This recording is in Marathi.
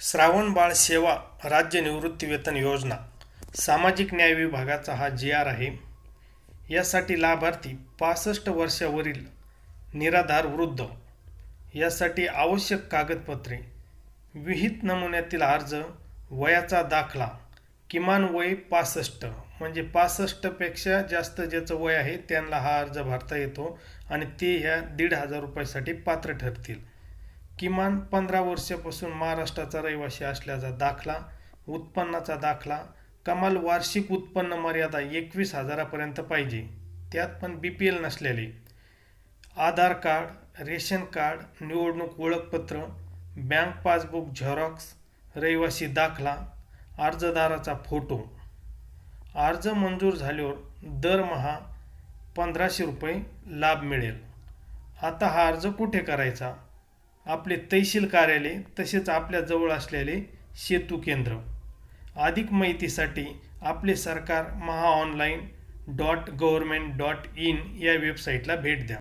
श्रावणबाळ सेवा राज्य निवृत्तीवेतन योजना सामाजिक न्याय विभागाचा हा जी आर आहे. यासाठी लाभार्थी पासष्ट वर्षावरील निराधार वृद्ध. यासाठी आवश्यक कागदपत्रे विहित नमुन्यातील अर्ज वयाचा दाखला किमान वय पासष्ट म्हणजे पासष्टपेक्षा जास्त ज्याचं वय आहे त्यांना हा अर्ज भरता येतो आणि ते ह्या दीड हजार रुपयासाठी पात्र ठरतील. किमान पंधरा वर्षापासून महाराष्ट्राचा रहिवासी असल्याचा दाखला उत्पन्नाचा दाखला कमाल वार्षिक उत्पन्न मर्यादा एकवीस हजारापर्यंत पाहिजे. त्यात पण बी पी एल नसलेले. आधार कार्ड रेशन कार्ड निवडणूक ओळखपत्र बँक पासबुक झेरॉक्स रहिवासी दाखला अर्जदाराचा फोटो. अर्ज मंजूर झाल्यावर दरमहा पंधराशे रुपये लाभ मिळेल. आता हा अर्ज कुठे करायचा? आपले तहसील कार्यालय तसेच आपल्या जवळ असलेले सेतू केंद्र. अधिक माहितीसाठी Aaple Sarkar Maha online dot government dot in या वेबसाईटला भेट द्या.